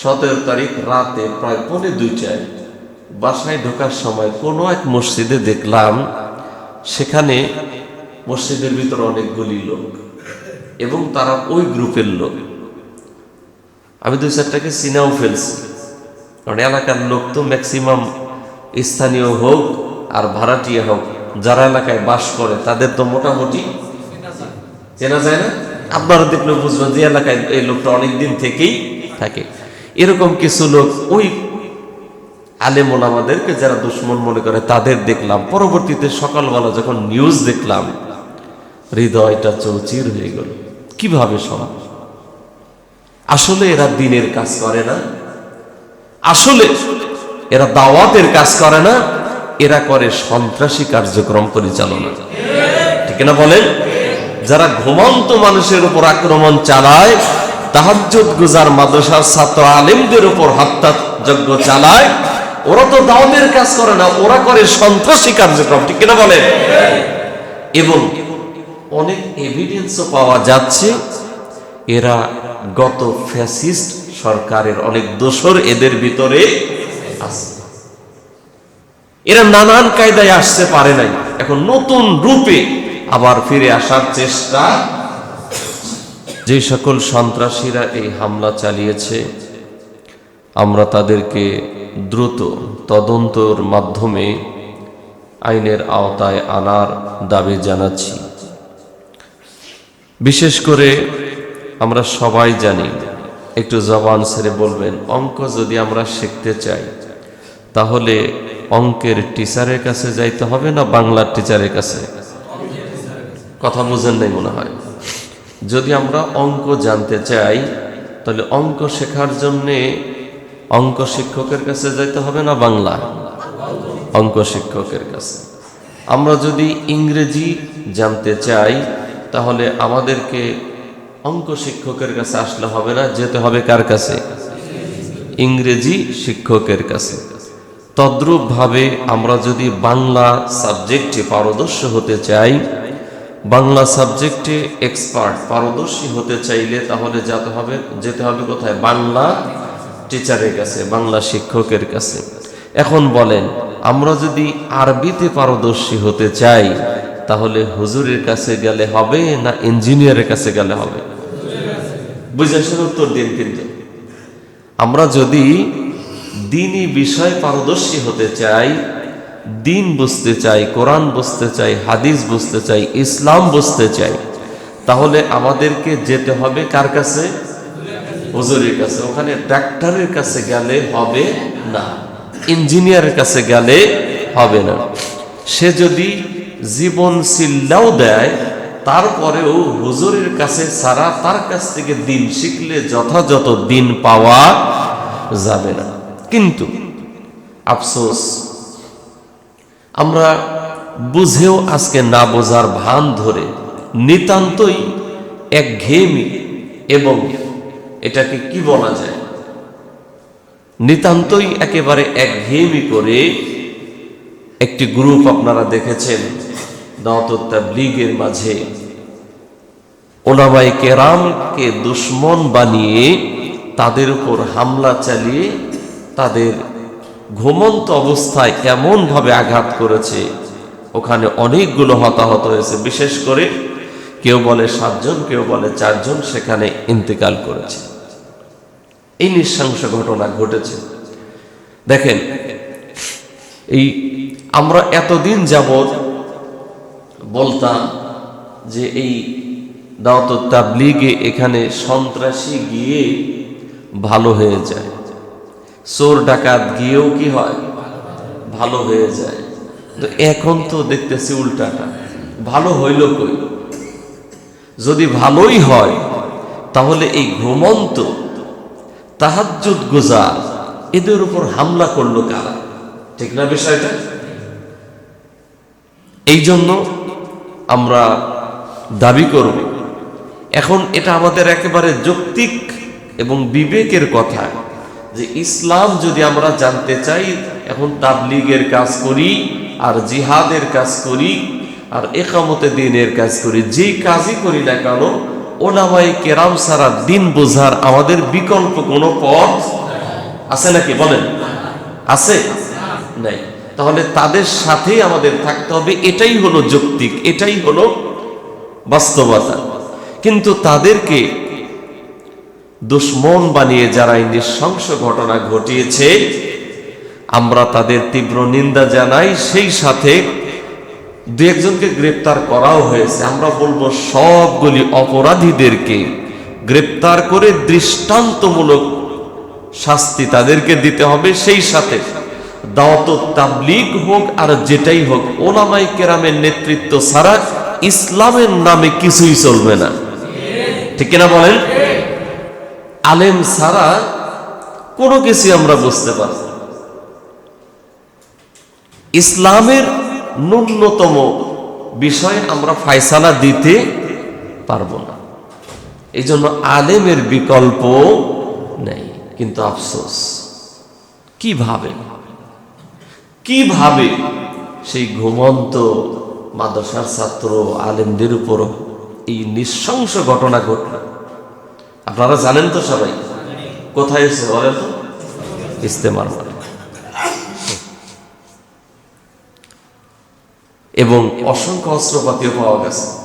সতেরো তারিখ রাতে প্রায় পৌনে দুইটায় বাসায় ঢোকার সময় কোনো এক মসজিদে দেখলাম সেখানে মসজিদের ভিতরে অনেকগুলি লোক এবং তারা ওই গ্রুপের লোক। আমি দুই চারটাকে চিনাও ফেলছি। কারণ এলাকার লোক তো ম্যাক্সিমাম স্থানীয় হোক আর ভাড়াটিয়া হোক, যারা এলাকায় বাস করে, তাদের তো মোটামুটি চেনা যায় না? আপনারা দেখলে বুঝবেন যে এলাকায় এই লোকটা অনেক দিন থেকেই থাকে। এরকম কিছু লোক ওই আলেম ওলামাদেরকে যারা দুশ্মন মনে করে, তাদের দেখলাম। পরবর্তীতে সকালবেলা যখন নিউজ দেখলাম, হৃদয়টা চৌচির হয়ে গেল। কীভাবে সম্ভব আসলে এরা দিনের কাজ করে না। আসলে এরা দাওয়াতের কাজ করে না। এরা করে সন্ত্রাসী কার্যক্রম পরিচালনা। ঠিক না বলেন? যারা ঘুমন্ত মানুষের উপর আক্রমণ চালায় তাহাজ্জুদ গুজার মাদ্রাসার ছাত্র আলেমদের উপর হত্যাযজ্ঞ চালায়, ওরা তো দাওয়াতের কাজ করে না, ওরা করে সন্ত্রাসী কার্যক্রম, ঠিক কিনা বলেন? এবং অনেক এভিডেন্সও পাওয়া যাচ্ছে, এরা গত ফ্যাসিস্ট সরকারের অনেক দোষর এদের ভিতরে আছে। এরা নানান কায়দায় আসতে পারে নাই, এখন নতুন রূপে আবার ফিরে আসার চেষ্টা যে সকল সন্ত্রাসীরা এই হামলা চালিয়েছে, আমরা তাদেরকে দ্রুত তদন্তর মাধ্যমে আইনের আওতায় আনার দাবি জানাচ্ছি। বিশেষ করে আমরা সবাই জানি, একটু জবান ছেড়ে বলবেন, অঙ্ক যদি আমরা শিখতে চাই, তাহলে অঙ্কের টিচারের কাছে যাইতে হবে না বাংলার টিচারের কাছে? কথা বুঝেন নাই মনে হয়। যদি আমরা অঙ্ক জানতে চাই, তাহলে অঙ্ক শেখার জন্যে অঙ্ক শিক্ষকের কাছে যাইতে হবে না বাংলা? অঙ্ক শিক্ষকের কাছে। আমরা যদি ইংরেজি জানতে চাই, তাহলে আমাদেরকে অঙ্ক শিক্ষকের কাছে আসলে হবে না, যেতে হবে কার কাছে? ইংরেজি শিক্ষকের কাছে। তদ্রূপভাবে আমরা যদি বাংলা সাবজেক্টে পারদর্শ হতে চাই বাংলা সাবজেক্টে এক্সপার্ট পারদর্শী হতে চাইলে তাহলে যেতে হবে যেতে হবে কোথায়? বাংলা টিচারের কাছে, বাংলা শিক্ষকের কাছে। এখন বলেন, আমরা যদি আরবিতে পারদর্শী হতে চাই, তাহলে হুজুরের কাছে গেলে হবে না ইঞ্জিনিয়ারের কাছে গেলে হবে? বুঝে শুনে উত্তর দিন কিন্তু। আমরা যদি দিনই বিষয় পারদর্শী হতে চাই দিন বুঝতে চাই, কোরআন বুঝতে চাই, হাদিস বুঝতে চাই, ইসলাম বুঝতে চাই, তাহলে আমাদেরকে যেতে হবে কার কাছে? হুজুরের কাছে। ওখানে ডাক্তারের কাছে গেলে হবে না, ইঞ্জিনিয়ারের কাছে গেলে হবে না। সে যদি জীবন সিল্লাও দেয়, তারপরেও হুজুরের কাছে সারা তার কাছ থেকে দিন শিখলে যথাযথ দিন পাওয়া যাবে না। কিন্তু আফসোস আমরা বুঝেও আজকে না বোঝার ভান ধরে নিতান্তই এক ঘেমি এবং এটাকে কি বলা যায়? নিতান্তই একেবারে এক ঘেমি করে একটি গ্রুপ আপনারা দেখেছেন দাওয়াতের মাঝে। ওলামাই কেরামকে দুশ্মন বানিয়ে তাদের উপর হামলা চালিয়ে তাদের ঘুমন্ত অবস্থায় এমনভাবে আঘাত করেছে, ওখানে অনেকগুলো হতাহত হয়েছে। বিশেষ করে কেউ বলে সাতজন, কেউ বলে চারজন সেখানে ইন্তেকাল করেছে। এই নৃশংস ঘটনা ঘটেছে। দেখেন, এই আমরা এতদিন যাবৎ বলতাম যে এই দাওয়াত তাবলিগে এখানে সন্ত্রাসী গিয়ে ভালো হয়ে যায়। চোর ডাকাত গিয়েও কি হয়? ভালো হয়ে যায়। তো এখন তো দেখতেছি উল্টাটা। ভালো হইল কই? যদি ভালোই হয়, তাহলে এই ঘুমন্ত, তাহাজ্জুদ গুজার, এদের উপর হামলা করল কারা? ঠিক না বিষয়টা? এই জন্য আমরা দাবি করব, এখন এটা আমাদের একেবারে যৌক্তিক এবং বিবেকের কথা। যে ইসলাম যদি আমরা জানতে চাই, এখন তাবলিগের কাজ করি, আর জিহাদের কাজ করি, আর একামতে দিনের কাজ করি, যে কাজই করি না কেন ওলামাই কেরাম সারা দিন বোঝার আমাদের বিকল্প কোনো পথ আছে নাকি বলেন? আছে? নাই। তাহলে তাদের সাথেই আমাদের থাকতে হবে, এটাই হলো যৌক্তিক, এটাই হলো বাস্তবতা। কিন্তু তাদেরকে দুশ্মন বানিয়ে যারা এই নৃশংস ঘটনা ঘটিয়েছে, আমরা তাদের তীব্র নিন্দা জানাই। সেই সাথে দু একজনকে গ্রেপ্তার করাও হয়েছে। আমরা বলব সবগুলি অপরাধীদেরকে গ্রেপ্তার করে দৃষ্টান্তমূলক শাস্তি তাদেরকে দিতে হবে। সেই সাথে দাওয়াত তাবলিগ হোক আর যেটাই হোক ওলামাই কেরামের নেতৃত্ব ছাড়া ইসলামের নামে কিছুই চলবে না। ঠিক কিনা বলেন? আলেম ছাড়া কোনো কিছু আমরা বুঝতে পারব ইসলামের ন্যূনতম বিষয়ে আমরা ফায়সালা দিতে পারব না। এই জন্য আলেমের বিকল্প নেই, কিন্তু আফসোস, কীভাবে? কীভাবে সেই ঘুমন্ত মাদ্রাসার ছাত্র আলেমদের উপর এই নৃশংস ঘটনা ঘটল? আপনারা জানেন তো সবাই। কোথায় এসে বলেন তো? ইস্তেমার মাঠে। এবং অসংখ্য অস্ত্রপাতিও পাওয়া গেছে।